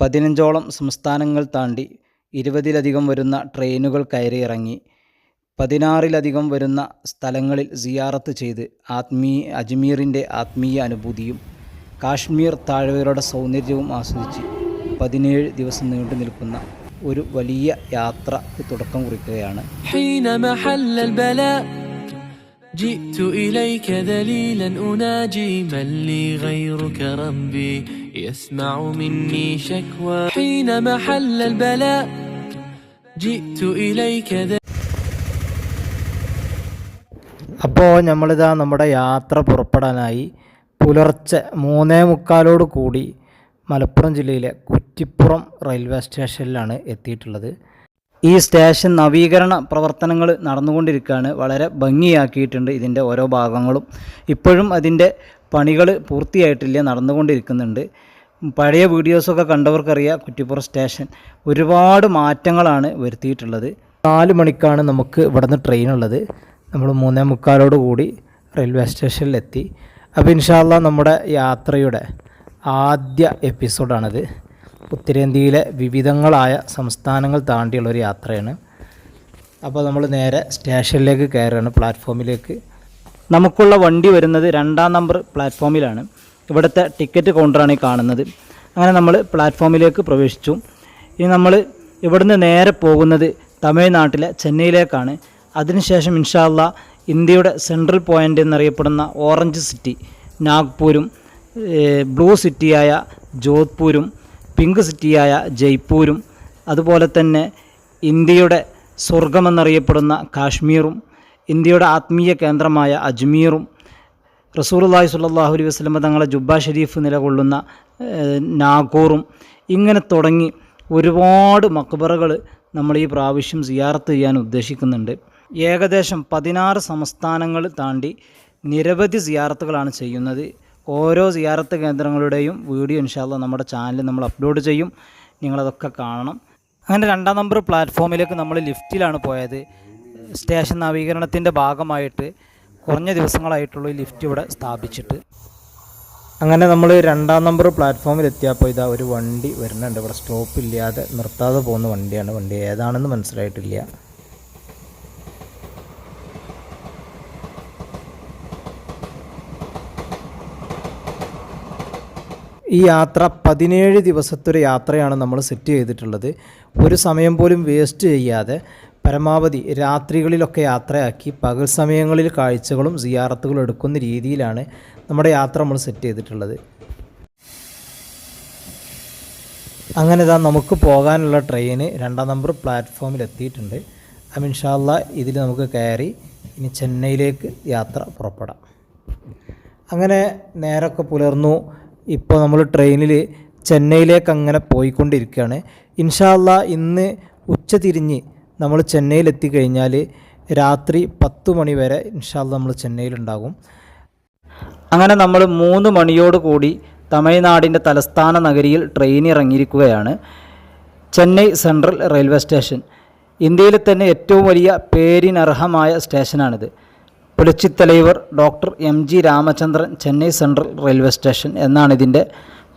പതിനഞ്ചോളം സംസ്ഥാനങ്ങൾ താണ്ടി ഇരുപതിലധികം വരുന്ന ട്രെയിനുകൾ കയറിയിറങ്ങി പതിനാറിലധികം വരുന്ന സ്ഥലങ്ങളിൽ സിയാറത്ത് ചെയ്ത് ആത്മീ അജ്മീറിൻ്റെ ആത്മീയ അനുഭൂതിയും കാശ്മീർ താഴ്വരയുടെ സൗന്ദര്യവും ആസ്വദിച്ച് പതിനേഴ് ദിവസം നീണ്ടു നിൽക്കുന്ന ഒരു വലിയ യാത്രക്ക് തുടക്കം കുറിക്കുകയാണ് حين محل البلاء جئت إليك ذليلا أناجي من لي غيرك ربي يسمع مني شكوى حين محل البلاء جئت إليك ذليلا അപ്പോൾ നമ്മളിതാ നമ്മുടെ യാത്ര പുറപ്പെടാനായി പുലർച്ചെ മൂന്നേ മുക്കാലോട് കൂടി മലപ്പുറം ജില്ലയിലെ കുറ്റിപ്പുറം റെയിൽവേ സ്റ്റേഷനിലാണ് എത്തിയിട്ടുള്ളത് ഈ സ്റ്റേഷൻ നവീകരണ പ്രവർത്തനങ്ങൾ നടന്നുകൊണ്ടിരിക്കുകയാണ്. വളരെ ഭംഗിയാക്കിയിട്ടുണ്ട് ഇതിന്റെ ഓരോ ഭാഗങ്ങളും. ഇപ്പോഴും അതിന്റെ പണികൾ പൂർത്തിയായിട്ടില്ല നടന്നുകൊണ്ടിരിക്കുന്നുണ്ട്. പഴയ വീഡിയോസൊക്കെ കണ്ടവർക്കറിയാം കുറ്റിപ്പുറം സ്റ്റേഷൻ. ഒരുപാട് മാറ്റങ്ങളാണ് വരുത്തിയിട്ടുള്ളത്. നാല് മണിക്കാണ് നമുക്ക് ഇവിടുന്ന് ട്രെയിൻ ഉള്ളത് നമ്മൾ മൂന്നേ മുക്കാലോട് കൂടി റെയിൽവേ സ്റ്റേഷനിലെത്തി അപ്പോൾ ഇൻഷാല്ല നമ്മുടെ യാത്രയുടെ ആദ്യ എപ്പിസോഡാണിത്. ഉത്തരേന്ത്യയിലെ വിവിധങ്ങളായ സംസ്ഥാനങ്ങൾ താണ്ടിയുള്ള ഒരു യാത്രയാണ്. അപ്പോൾ നമ്മൾ നേരെ സ്റ്റേഷനിലേക്ക് കയറുകയാണ് പ്ലാറ്റ്ഫോമിലേക്ക്. നമുക്കുള്ള വണ്ടി വരുന്നത് രണ്ടാം നമ്പർ പ്ലാറ്റ്ഫോമിലാണ്. ഇവിടുത്തെ ടിക്കറ്റ് കൗണ്ടറാണ് ഈ കാണുന്നത്. അങ്ങനെ നമ്മൾ പ്ലാറ്റ്ഫോമിലേക്ക് പ്രവേശിച്ചു. ഇനി നമ്മൾ ഇവിടുന്ന് നേരെ പോകുന്നത് തമിഴ്നാട്ടിലെ ചെന്നൈയിലേക്കാണ്. അതിനുശേഷം ഇൻഷാല്ല ഇന്ത്യയുടെ സെൻട്രൽ പോയിന്റ് എന്നറിയപ്പെടുന്ന ഓറഞ്ച് സിറ്റി നാഗ്പൂരും ബ്ലൂ സിറ്റിയായ ജോധ്പൂരും പിങ്ക് സിറ്റിയായ ജയ്പൂരും അതുപോലെ തന്നെ ഇന്ത്യയുടെ സ്വർഗമെന്നറിയപ്പെടുന്ന കാശ്മീറും ഇന്ത്യയുടെ ആത്മീയ കേന്ദ്രമായ അജ്മീറും റസൂലുള്ളാഹി സ്വല്ലല്ലാഹു അലൈഹി വസ്ലമ തങ്ങളെ ജുബ്ബ ഷരീഫ് നിലകൊള്ളുന്ന നാഗൂറും ഇങ്ങനെ തുടങ്ങി ഒരുപാട് മക്ബറകൾ നമ്മൾ ഈ പ്രാവശ്യം സിയാറത്ത് ചെയ്യാൻ ഉദ്ദേശിക്കുന്നുണ്ട്. ഏകദേശം പതിനാറ് സംസ്ഥാനങ്ങൾ താണ്ടി നിരവധി സിയാറത്തുകളാണ് ചെയ്യുന്നത്. ഓരോ സിയാറത്ത് കേന്ദ്രങ്ങളുടെയും വീഡിയോ ഇൻഷാല്ല നമ്മുടെ ചാനലിൽ നമ്മൾ അപ്ലോഡ് ചെയ്യും. നിങ്ങളതൊക്കെ കാണണം. അങ്ങനെ രണ്ടാം നമ്പർ പ്ലാറ്റ്ഫോമിലേക്ക് നമ്മൾ ലിഫ്റ്റിലാണ് പോയത്. സ്റ്റേഷൻ നവീകരണത്തിന്റെ ഭാഗമായിട്ട് കുറഞ്ഞ ദിവസങ്ങളായിട്ടുള്ള ലിഫ്റ്റ് ഇവിടെ സ്ഥാപിച്ചിട്ട്. അങ്ങനെ നമ്മൾ രണ്ടാം നമ്പർ പ്ലാറ്റ്ഫോമിൽ എത്തിയപ്പോൾ ഇതാ ഒരു വണ്ടി വരുന്നുണ്ട്. ഇവിടെ സ്റ്റോപ്പ് ഇല്ലാതെ നിർത്താതെ പോകുന്ന വണ്ടിയാണ്. വണ്ടി ഏതാണെന്ന് മനസ്സിലായിട്ടില്ല. ഈ യാത്ര പതിനേഴ് ദിവസത്തെ ഒരു യാത്രയാണ് നമ്മൾ സെറ്റ് ചെയ്തിട്ടുള്ളത്. ഒരു സമയം പോലും വേസ്റ്റ് ചെയ്യാതെ പരമാവധി രാത്രികളിലൊക്കെ യാത്രയാക്കി പകൽ സമയങ്ങളിൽ കാഴ്ചകളും സിയാറത്തുകളും എടുക്കുന്ന രീതിയിലാണ് നമ്മുടെ യാത്ര നമ്മൾ സെറ്റ് ചെയ്തിട്ടുള്ളത്. അങ്ങനെ ഇതാ നമുക്ക് പോകാനുള്ള ട്രെയിന് രണ്ടാം നമ്പർ പ്ലാറ്റ്ഫോമിൽ എത്തിയിട്ടുണ്ട്. അമിൻഷാല്ല ഇതിൽ നമുക്ക് കയറി ഇനി ചെന്നൈയിലേക്ക് യാത്ര പുറപ്പെടാം. അങ്ങനെ നേരമൊക്കെ പുലർന്നു. ഇപ്പോൾ നമ്മൾ ട്രെയിനിൽ ചെന്നൈയിലേക്ക് അങ്ങനെ പോയിക്കൊണ്ടിരിക്കുകയാണ്. ഇൻഷാല്ല ഇന്ന് ഉച്ച തിരിഞ്ഞ് നമ്മൾ ചെന്നൈയിൽ എത്തിക്കഴിഞ്ഞാൽ രാത്രി പത്ത് മണി വരെ ഇൻഷാല്ല നമ്മൾ ചെന്നൈയിലുണ്ടാകും. അങ്ങനെ നമ്മൾ മൂന്ന് മണിയോട് കൂടി തമിഴ്നാടിന്റെ തലസ്ഥാന നഗരിയിൽ ട്രെയിൻ ഇറങ്ങിയിരിക്കുകയാണ്. ചെന്നൈ സെൻട്രൽ റെയിൽവേ സ്റ്റേഷൻ ഇന്ത്യയിലെ തന്നെ ഏറ്റവും വലിയ പേരിനർഹമായ സ്റ്റേഷനാണിത് പുലച്ചിത്തലൈവർ doctor M G Ramachandran Chennai central railway station എന്നാണ് ഇതിന്റെ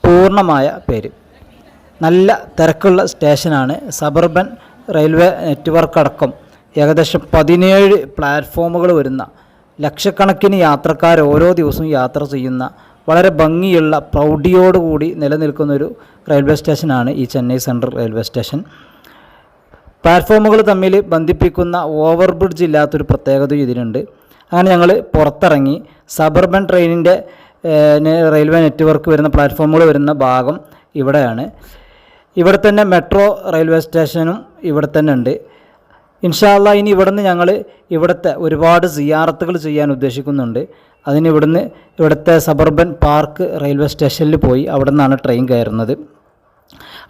പൂർണമായ പേര്. നല്ല തിരക്കുള്ള സ്റ്റേഷനാണ് സബർബൻ റെയിൽവേ നെറ്റ്വർക്ക് അടക്കം ഏകദേശം പതിനേഴ് പ്ലാറ്റ്ഫോമുകൾ വരുന്ന ലക്ഷക്കണക്കിന് യാത്രക്കാർ ഓരോ ദിവസവും യാത്ര ചെയ്യുന്ന വളരെ ഭംഗിയുള്ള പ്രൗഢിയോടുകൂടി നിലനിൽക്കുന്നൊരു റെയിൽവേ സ്റ്റേഷനാണ് ഈ ചെന്നൈ സെൻട്രൽ റെയിൽവേ സ്റ്റേഷൻ. പ്ലാറ്റ്ഫോമുകൾ തമ്മിൽ ബന്ധിപ്പിക്കുന്ന ഓവർ ബ്രിഡ്ജ് ഇല്ലാത്തൊരു പ്രത്യേകത ഇതിനുണ്ട്. അങ്ങനെ ഞങ്ങൾ പുറത്തിറങ്ങി സബർബൻ ട്രെയിനിന്റെ റെയിൽവേ നെറ്റ്വർക്ക് വരുന്ന പ്ലാറ്റ്ഫോമുകൾ വരുന്ന ഭാഗം ഇവിടെയാണ്. ഇവിടെ തന്നെ മെട്രോ റെയിൽവേ സ്റ്റേഷനും ഇവിടെ തന്നെ ഉണ്ട്. ഇൻഷാല്ല ഇനി ഇവിടുന്ന് ഞങ്ങൾ ഇവിടുത്തെ ഒരുപാട് സിയാറത്തുകൾ ചെയ്യാൻ ഉദ്ദേശിക്കുന്നുണ്ട്. അതിന് ഇവിടുന്ന് ഇവിടുത്തെ സബർബൻ പാർക്ക് റെയിൽവേ സ്റ്റേഷനിൽ പോയി അവിടെ നിന്നാണ് ട്രെയിൻ കയറുന്നത്.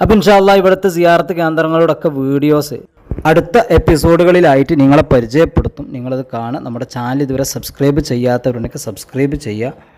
അപ്പോൾ ഇൻഷാല്ല ഇവിടുത്തെ സിയാറത്ത് കേന്ദ്രങ്ങളോടൊക്കെ വീഡിയോസ് അടുത്ത എപ്പിസോഡുകളിലായിട്ട് നിങ്ങളെ പരിചയപ്പെടുത്തും. നിങ്ങളത് കാണുക. നമ്മുടെ ചാനൽ ഇതുവരെ സബ്സ്ക്രൈബ് ചെയ്യാത്തവരുണ്ടെങ്കിൽ സബ്സ്ക്രൈബ് ചെയ്യുക.